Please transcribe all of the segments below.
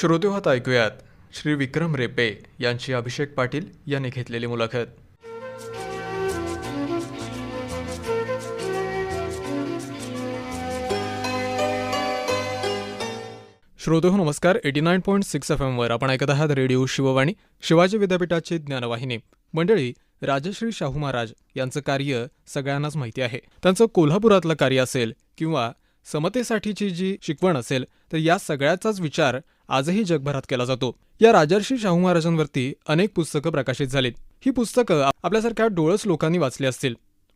श्रोतेहात ऐकूयात. श्री विक्रम रेपे यांची अभिषेक पाटील यांनी घेतलेली मुलाखत. श्रोतो नमस्कार. Eighty nine point six F एमवर आपण ऐकत आहात रेडिओ शिववाणी शिवाजी विद्यापीठाची ज्ञानवाहिनी. मंडळी राजश्री शाहू महाराज यांचं कार्य सगळ्यांनाच माहिती आहे. त्यांचं कोल्हापुरातलं कार्य असेल किंवा समतेसाठीची जी शिकवण असेल तर या सगळ्याचाच विचार आजही जगभरात केला जातो. या राजर्षी शाहू महाराजांवरती अनेक पुस्तकं प्रकाशित झालीत. ही पुस्तकं आपल्यासारख्या डोळस लोकांनी वाचली असतील.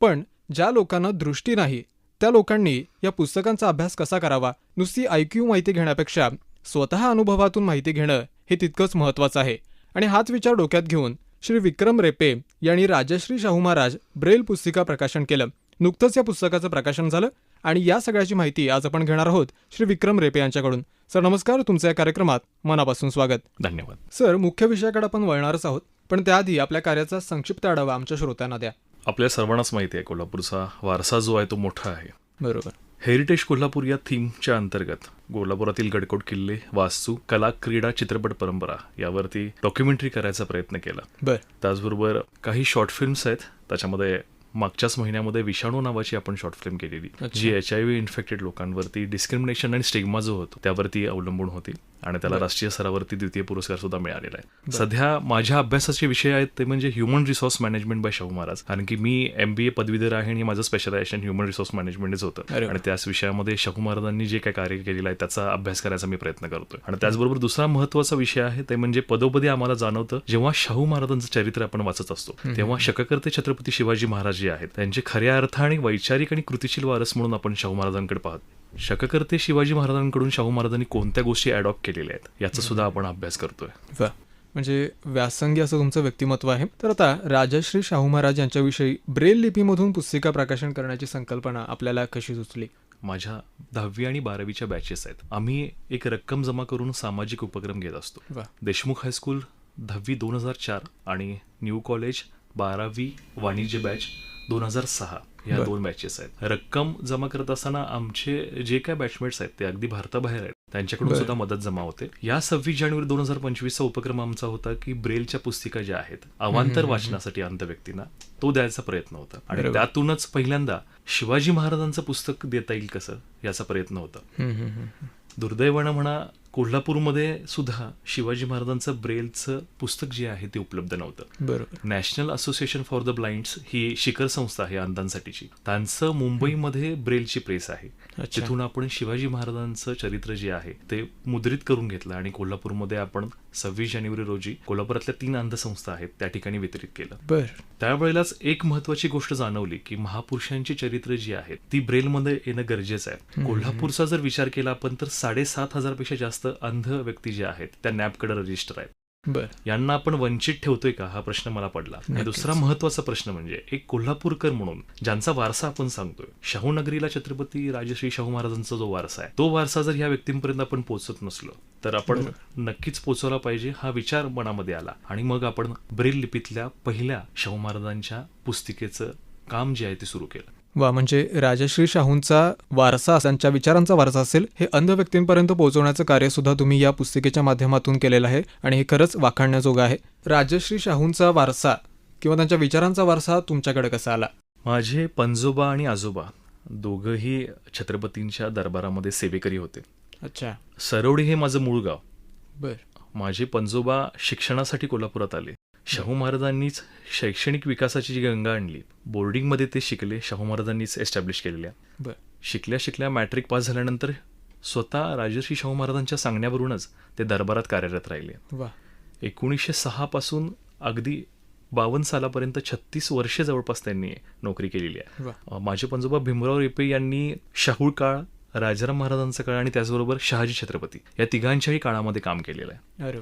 पण ज्या लोकांना दृष्टी नाही त्या लोकांनी या पुस्तकांचा अभ्यास कसा करावा नुसती ऐक्यू माहिती घेण्यापेक्षा स्वतः अनुभवातून माहिती घेणं हे तितकंच महत्त्वाचं आहे. आणि हाच विचार डोक्यात घेऊन श्री विक्रम रेपे यांनी राजश्री शाहू महाराज ब्रेल पुस्तिका प्रकाशन केलं. नुकतंच या पुस्तकाचं प्रकाशन झालं आणि या सगळ्याची माहिती आज आपण घेणार आहोत श्री विक्रम रेपे यांच्याकडून. सर नमस्कार तुमचं या कार्यक्रमात मनापासून स्वागत. धन्यवाद. सर मुख्य विषयाकडे आपण वळणारच आहोत पण त्याआधी आपल्या कार्याचा संक्षिप्त आढावा आमच्या श्रोत्यांना द्या. आपल्या सर्वांनाच माहिती आहे कोल्हापूरचा वारसा जो आहे तो मोठा आहे. बरोबर. हेरिटेज कोल्हापूर या थीमच्या अंतर्गत कोल्हापुरातील गडकोट किल्ले वास्तू कला क्रीडा चित्रपट परंपरा यावरती डॉक्युमेंटरी करायचा प्रयत्न केला. बर. त्याचबरोबर काही शॉर्ट फिल्म्स आहेत त्याच्यामध्ये मागच्याच महिन्यामध्ये विषाणू नावाची आपण शॉर्ट फिल्म केलेली. जी एच आय व्ही इन्फेक्टेड लोकांवरती डिस्क्रिमिनेशन आणि स्टिग्मा जो होतो त्यावरती अवलंबून होती आणि त्याला राष्ट्रीय स्तरावरती द्वितीय पुरस्कार सुद्धा मिळालेला आहे. सध्या माझ्या अभ्यासाचे विषय आहेत ते म्हणजे human resource management by Shahu Maharaj कारण की मी एम बी ए पदवीधर आहे आणि माझं स्पेशलायझेशन ह्युमन रिसोर्स मॅनेजमेंटच होतं. आणि त्याच विषयामध्ये शाहू महाराजांनी जे काय कार्य केलेलं आहे त्याचा अभ्यास करायचा मी प्रयत्न करतोय. आणि त्याचबरोबर दुसरा महत्त्वाचा विषय आहे ते म्हणजे पदोपदी आम्हाला जाणवतं जेव्हा शाहू महाराजांचं चरित्र आपण वाचत असतो तेव्हा शककर्ते छत्रपती शिवाजी महाराज जे आहेत त्यांचे खऱ्या अर्थाने वैचारिक आणि कृतिशील वारस म्हणून आपण शाहू महाराजांकडे पाहतो. शककर्ते शिवाजी महाराजांकडून शाहू महाराजांनी कोणत्या गोष्टी अडॉप्ट केलेल्या आहेत? याचा सुद्धा आपण अभ्यास करतोय. म्हणजे व्यासंगी असं तुमचं व्यक्तिमत्व आहे. तर आता राजश्री शाहू महाराज यांच्याविषयी ब्रेल लिपीमधून पुस्तिका प्रकाशन करण्याची संकल्पना आपल्याला कशी सुचली? माझ्या दहावी आणि बारावीच्या बॅचेस आहेत. आम्ही एक रक्कम जमा करून सामाजिक उपक्रम घेत असतो. देशमुख हायस्कूल दहावी दोन हजार चार आणि न्यू कॉलेज बारावी वाणिज्य बॅच दोन हजार सहा बर. दोन बॅचेस आहेत रक्कम जमा करत असताना आमचे जे काय बॅचमेट्स आहेत ते अगदी भारताबाहेर आहेत त्यांच्याकडून. सुद्धा मदत जमा होते या सव्वीस जानेवारी दोन हजार पंचवीसचा उपक्रम आमचा होता की ब्रेलच्या पुस्तिका ज्या आहेत अवांतर वाचनासाठी अंध व्यक्तींना तो द्यायचा प्रयत्न होता आणि. त्यातूनच पहिल्यांदा शिवाजी महाराजांचं पुस्तक देता येईल कसं याचा प्रयत्न होता. दुर्दैवानं म्हणा कोल्हापूरमध्ये सुद्धा शिवाजी महाराजांचं ब्रेलचं पुस्तक जे आहे ते उपलब्ध नव्हतं. बरोबर. National association for the blinds ही शिखर संस्था आहे अंधांसाठीची. त्यांचं मुंबईमध्ये ब्रेलची प्रेस आहे. तिथून आपण शिवाजी महाराजांचं चरित्र जे आहे ते मुद्रित करून घेतलं आणि कोल्हापूरमध्ये आपण सव्वीस जानेवारी रोजी कोल्हापुरातल्या तीन अंध संस्था आहेत त्या ठिकाणी वितरित केलं. बर. त्यावेळेलाच एक महत्वाची गोष्ट जाणवली की महापुरुषांची चरित्र जी आहेत ती ब्रेलमध्ये येणं गरजेचं आहे. कोल्हापूरचा जर विचार केला आपण तर साडेसात हजारपेक्षा जास्त अंध व्यक्ती जे आहेत त्या नॅपकडे रजिस्टर आहेत. बर. यांना आपण वंचित ठेवतोय का? हा प्रश्न मला पडला. दुसरा महत्त्वाचा प्रश्न म्हणजे एक कोल्हापूरकर म्हणून ज्यांचा वारसा आपण सांगतोय शाहू नगरीला छत्रपती राजश्री शाहू महाराजांचा जो वारसा आहे तो वारसा जर या व्यक्तींपर्यंत आपण पोहोचत नसलो तर आपण नक्कीच पोहोचवला पाहिजे हा विचार मनामध्ये आला. आणि मग आपण ब्रेल लिपीतल्या पहिल्या शाहू महाराजांच्या पुस्तिकेचं काम जे आहे ते सुरू केलं. वा म्हणजे राजश्री शाहूंचा वारसा त्यांच्या विचारांचा वारसा असेल हे अंध व्यक्तींपर्यंत पोहोचवण्याचं कार्य सुद्धा तुम्ही या पुस्तिकेच्या माध्यमातून केलेलं आहे आणि हे खरंच वाखाणण्याजोगं आहे. राजश्री शाहूंचा वारसा किंवा त्यांच्या विचारांचा वारसा तुमच्याकडे कसा आला? माझे पणजोबा आणि आजोबा दोघंही छत्रपतींच्या दरबारामध्ये सेवेकरी होते. अच्छा. सरवडी हे माझं मूळ गाव. बर. माझे पणजोबा शिक्षणासाठी कोल्हापुरात आले. शाहू महाराजांनीच शैक्षणिक विकासाची जी गंगा आणली बोर्डिंगमध्ये ते शिकले शाहू महाराजांनीच एस्टॅब्लिश केलेल्या. बर. शिकल्या शिकल्या मॅट्रिक पास झाल्यानंतर स्वतः राजर्षी शाहू महाराजांच्या सांगण्यावरूनच ते दरबारात कार्यरत राहिले. वा एकोणीसशे सहा पासून अगदी बावन्न सालापर्यंत छत्तीस वर्षे जवळपास त्यांनी नोकरी केलेली आहे. माझे पंजोबा भीमराव रेपे यांनी शाहूळ काळ राजाराम महाराजांचा काळ आणि त्याचबरोबर शहाजी छत्रपती या तिघांच्याही काळामध्ये काम केलेलं आहे. अरे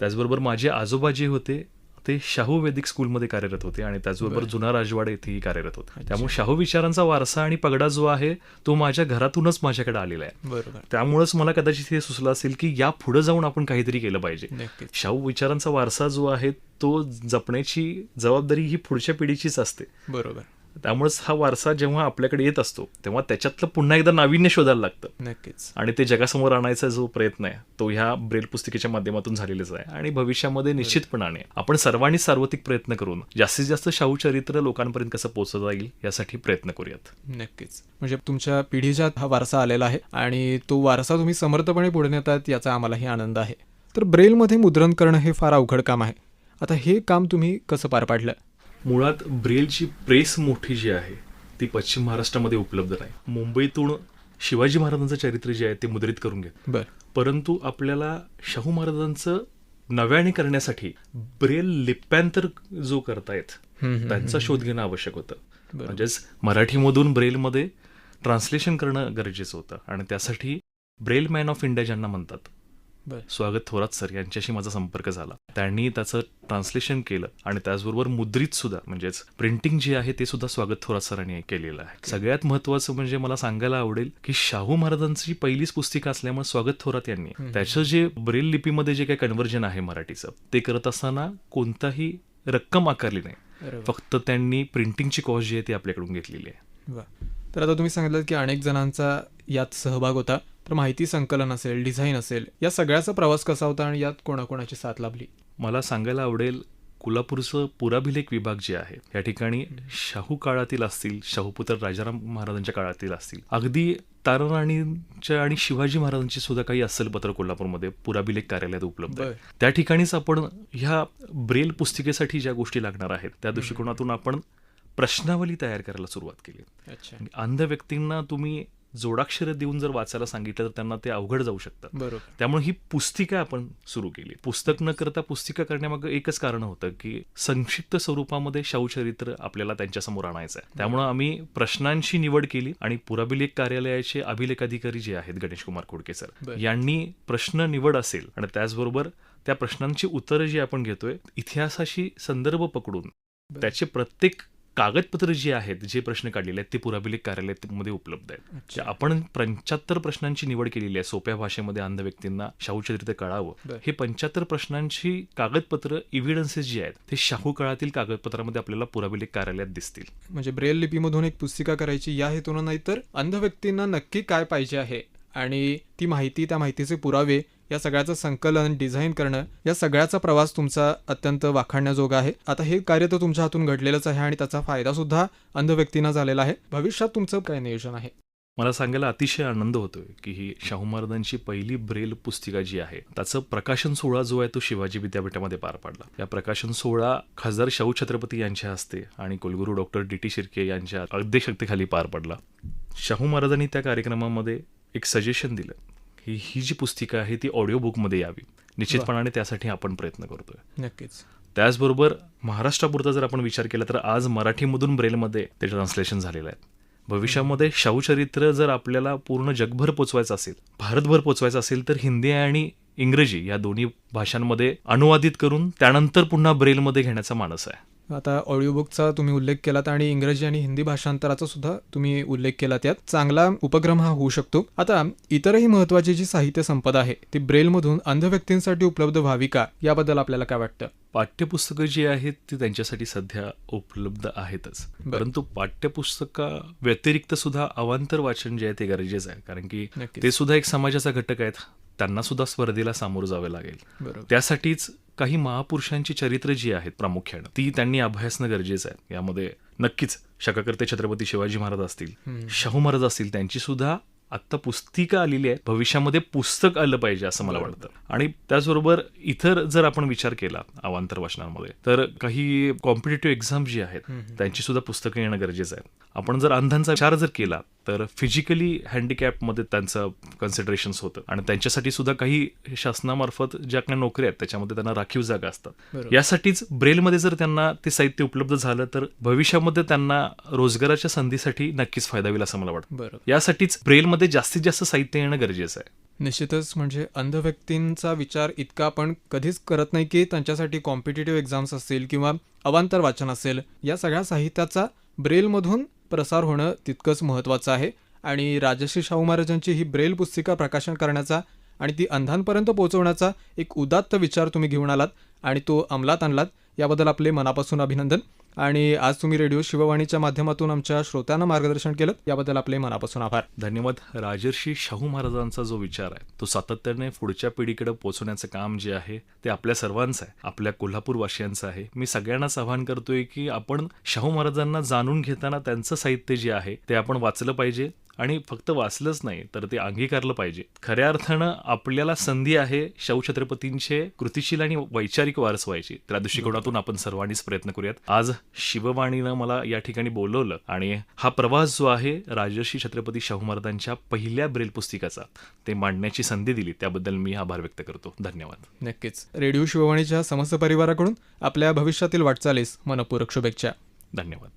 त्याचबरोबर माझे आजोबा जे होते ते शाहू वैदिक स्कूलमध्ये कार्यरत होते आणि त्याचबरोबर बरं. जुना राजवाडा येथेही कार्यरत होते. त्यामुळे शाहू विचारांचा वारसा आणि पगडा जो आहे तो माझ्या घरातूनच माझ्याकडे आलेला आहे. बरोबर. त्यामुळेच मला कदाचित हे सुचलं असेल की या पुढे जाऊन आपण काहीतरी केलं पाहिजे. शाहू विचारांचा वारसा जो आहे तो जपण्याची जबाबदारी ही पुढच्या पिढीचीच असते. बरोबर. त्यामुळेच हा वारसा जेव्हा आपल्याकडे येत असतो तेव्हा त्याच्यातलं पुन्हा एकदा नाविन्य शोधायला लागतं. नक्कीच. आणि ते जगासमोर आणायचा जो प्रयत्न आहे तो ह्या ब्रेल पुस्तिकेच्या माध्यमातून झालेलाच आहे. आणि भविष्यामध्ये निश्चितपणाने आपण सर्वांनी सार्वत्रिक प्रयत्न करून जास्तीत जास्त शाहू चरित्र लोकांपर्यंत कसं पोहोचवता येईल यासाठी प्रयत्न करूयात. नक्कीच. म्हणजे तुमच्या पिढीच्या हा वारसा आलेला आहे आणि तो वारसा तुम्ही समर्थपणे पुढे नेतात याचा आम्हालाही आनंद आहे. तर ब्रेलमध्ये मुद्रण करणं हे फार अवघड काम आहे. आता हे काम तुम्ही कसं पार पाडलं? मुळात ब्रेलची प्रेस मोठी जी आहे ती पश्चिम महाराष्ट्रामध्ये उपलब्ध नाही. मुंबईतून शिवाजी महाराजांचं चरित्र जे आहे ते मुद्रित करून घेत. बर. परंतु आपल्याला शाहू महाराजांचं नव्याने करण्यासाठी ब्रेल लिप्यांतर जो करतायत त्यांचा शोध घेणं आवश्यक होतं. म्हणजेच मराठीमधून ब्रेलमध्ये ट्रान्सलेशन करणं गरजेचं होतं. आणि त्यासाठी ब्रेल मॅन ऑफ इंडिया ज्यांना म्हणतात स्वागत थोरात सर यांच्याशी माझा संपर्क झाला. त्यांनी त्याचं ट्रान्सलेशन केलं आणि त्याचबरोबर मुद्रित सुद्धा म्हणजेच प्रिंटिंग जे आहे ते सुद्धा स्वागत थोरात सरांनी केलेलं आहे. सगळ्यात महत्वाचं म्हणजे मला सांगायला आवडेल की शाहू महाराजांची पहिलीच पुस्तिका असल्यामुळे स्वागत थोरात यांनी त्याचं जे ब्रेल लिपीमध्ये जे काही कन्व्हर्जन आहे मराठीचं ते करत असताना कोणताही रक्कम आकारली नाही. फक्त त्यांनी प्रिंटिंगची कॉस्ट जी आहे ती आपल्याकडून घेतलेली आहे. तर आता तुम्ही सांगितलं की अनेक जणांचा यात सहभाग होता. तर माहिती संकलन असेल डिझाईन असेल या सगळ्याचा प्रवास कसा होता आणि यात कोणाकोणाची साथ लाभली? मला सांगायला आवडेल कोल्हापूरचं पुराभिलेख विभाग जे आहे या ठिकाणी शाहू काळातील असतील शाहूपुत्र राजाराम महाराजांच्या काळातील असतील. अगदी ताराराणींच्या आणि शिवाजी महाराजांची सुद्धा काही अस्सल पत्र कोल्हापूरमध्ये पुराभिलेख कार्यालयात उपलब्ध आहे. त्या ठिकाणीच आपण ह्या ब्रेल पुस्तिकेसाठी ज्या गोष्टी लागणार आहेत त्या दृष्टिकोनातून आपण प्रश्नावली तयार करायला सुरुवात केली. अंध व्यक्तींना तुम्ही जोडाक्षरं देऊन जर वाचायला सांगितलं तर त्यांना ते अवघड जाऊ शकतं. बरोबर. त्यामुळे ही पुस्तिका आपण सुरू केली. पुस्तक न करता पुस्तिका करण्यामागे एकच कारण होतं की संक्षिप्त स्वरूपामध्ये शौचरित्र आपल्याला त्यांच्यासमोर आणायचं आहे. त्यामुळे आम्ही प्रश्नांची निवड केली आणि पुराभिलेख कार्यालयाचे अभिलेख अधिकारी जे आहेत गणेश कुमार खोडके सर. यांनी प्रश्न निवड असेल आणि त्याचबरोबर त्या प्रश्नांची उत्तरं जी आपण घेतोय इतिहासाशी संदर्भ पकडून. त्याचे प्रत्येक कागदपत्र जे आहेत जे प्रश्न काढलेले आहेत ते पुराभिलेख कार्यालयामध्ये उपलब्ध आहेत. आपण पंच्याहत्तर प्रश्नांची निवड केलेली आहे सोप्या भाषेमध्ये अंध व्यक्तींना शाहू चरित्र कळावं. हे पंच्याहत्तर प्रश्नांची कागदपत्र इव्हिडन्सेस जी आहेत ते शाहू काळातील कागदपत्रामध्ये आपल्याला पुराभिलेख कार्यालयात दिसतील. म्हणजे ब्रेल लिपीमधून एक पुस्तिका करायची या हेतून नाही तर अंध व्यक्तींना नक्की काय पाहिजे आहे? आणि ती माहिती त्या माहितीचे पुरावे या सगळ्याचं संकलन डिझाईन करणं या सगळ्याचा प्रवास तुमचा अत्यंत वाखाणण्याजोगा आहे. आता हे कार्य तर तुमच्या हातून घडलेलंच आहे आणि त्याचा फायदा सुद्धा अंध व्यक्तींना झालेला आहे. भविष्यात तुमचं काय नियोजन आहे? मला सांगायला अतिशय आनंद होतोय की ही शाहू महाराजांची पहिली ब्रेल पुस्तिका जी आहे त्याचं प्रकाशन सोहळा जो आहे तो शिवाजी विद्यापीठामध्ये पार पडला. या प्रकाशन सोहळा खासदार शाहू छत्रपती यांच्या हस्ते आणि कुलगुरू डॉक्टर डी टी शिर्के यांच्या अध्यक्षतेखाली पार पडला. शाहू महाराजांनी त्या कार्यक्रमामध्ये एक सजेशन दिलं. की ही जी पुस्तिका आहे ती ऑडिओ बुकमध्ये यावी. निश्चितपणाने त्यासाठी आपण प्रयत्न करतोय. नक्कीच. त्याचबरोबर महाराष्ट्रापुरता जर आपण विचार केला तर आज मराठीमधून ब्रेलमध्ये ते ट्रान्सलेशन झालेलं आहे. भविष्यामध्ये शाहूचरित्र जर आपल्याला पूर्ण जगभर पोचवायचं असेल भारतभर पोचवायचं असेल तर हिंदी आणि इंग्रजी या दोन्ही भाषांमध्ये अनुवादित करून त्यानंतर पुन्हा ब्रेलमध्ये घेण्याचा मानस आहे. आता ऑडिओ बुकचा तुम्ही उल्लेख केलात आणि इंग्रजी आणि हिंदी भाषांतराचा सुद्धा तुम्ही उल्लेख केलात यात. चांगला उपक्रम हा होऊ शकतो. आता इतरही महत्वाची जी साहित्य संपदा आहे ती ब्रेलमधून अंध व्यक्तींसाठी उपलब्ध व्हावी का? याबद्दल आपल्याला काय वाटतं? पाठ्यपुस्तकं जी आहेत ती त्यांच्यासाठी सध्या उपलब्ध आहेतच. परंतु पाठ्यपुस्तका व्यतिरिक्त सुद्धा अवांतर वाचन जे आहे ते गरजेचं आहे. कारण की. ते सुद्धा एक समाजाचा घटक आहेत. त्यांना सुद्धा स्पर्धेला सामोरं जावे लागेल. त्यासाठीच काही महापुरुषांची चरित्र जी आहेत प्रामुख्यानं ती त्यांनी अभ्यासणं गरजेचं आहे यामध्ये नक्कीच शककर्ते छत्रपती शिवाजी महाराज असतील. शाहू महाराज असतील त्यांची सुद्धा आत्ता पुस्तिका आलेली आहे भविष्यामध्ये पुस्तक आलं पाहिजे असं मला. वाटतं आणि त्याचबरोबर इतर जर आपण विचार केला अवांतर वाचनांमध्ये तर काही कॉम्पिटेटिव्ह एक्झाम जी आहेत. त्यांची सुद्धा पुस्तकं येणं गरजेचं आहे आपण जर अंधांचा विचार जर केला तर फिजिकली हँडिकॅपमध्ये त्यांचं कन्सिडरेशन्स होतं. आणि त्यांच्यासाठी सुद्धा काही शासनामार्फत ज्या काही नोकऱ्या आहेत त्याच्यामध्ये त्यांना राखीव जागा असतात. यासाठीच ब्रेलमध्ये जर त्यांना ते साहित्य उपलब्ध झालं तर भविष्यामध्ये त्यांना रोजगाराच्या संधीसाठी नक्कीच फायदा होईल असं मला वाटतं. बरोबर. यासाठीच ब्रेलमध्ये जास्तीत जास्त साहित्य येणं गरजेचं आहे. निश्चितच म्हणजे अंध व्यक्तींचा विचार इतका आपण कधीच करत नाही की त्यांच्यासाठी कॉम्पिटेटिव्ह एक्झाम्स असतील किंवा अवांतर वाचन असेल. या सगळ्या साहित्याचा ब्रेलमधून प्रसार होणं तितकंच महत्त्वाचं आहे. आणि राजश्री शाहू महाराजांची ही ब्रेल पुस्तिका प्रकाशन करण्याचा आणि ती अंधांपर्यंत पोहोचवण्याचा एक उदात्त विचार तुम्ही घेऊन आलात. आणि तो अंमलात आणलात. याबद्दल आपले मनापासून अभिनंदन. आणि आज तुम्ही रेडिओ शिववाणीच्या माध्यमातून आमच्या श्रोत्यांना मार्गदर्शन केलं याबद्दल आपले मनापासून आभार. धन्यवाद. राजर्षी शाहू महाराजांचा जो विचार आहे तो सातत्याने पुढच्या पिढीकडे पोहोचवण्याचं काम जे आहे ते आपल्या सर्वांचं आहे आपल्या कोल्हापूरवासियांचं आहे. मी सगळ्यांनाच आवाहन करतोय की आपण शाहू महाराजांना जाणून घेताना त्यांचं साहित्य जे आहे ते आपण वाचलं पाहिजे. आणि फक्त वाचलंच नाही तर ते अंगीकारलं पाहिजे. खऱ्या अर्थानं आपल्याला संधी आहे छत्रपतींचे कृतिशील आणि वैचारिक वारस व्हायची. त्या दृष्टिकोनातून आपण सर्वांनीच प्रयत्न करूयात. आज शिववाणीनं मला या ठिकाणी बोलवलं आणि हा प्रवास जो आहे राजर्षी छत्रपती शाहू महाराजांच्या पहिल्या ब्रेल पुस्तिकाचा ते मांडण्याची संधी दिली. त्याबद्दल मी आभार व्यक्त करतो. धन्यवाद. नक्कीच. रेडिओ शिववाणीच्या समस्त परिवाराकडून आपल्या भविष्यातील वाटचालीस मनपूरक शुभेच्छा. धन्यवाद.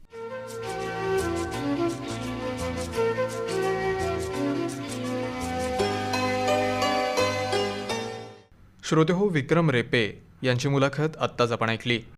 श्रोते हो विक्रम रेपे यांची मुलाखत आत्ताच आपण ऐकली.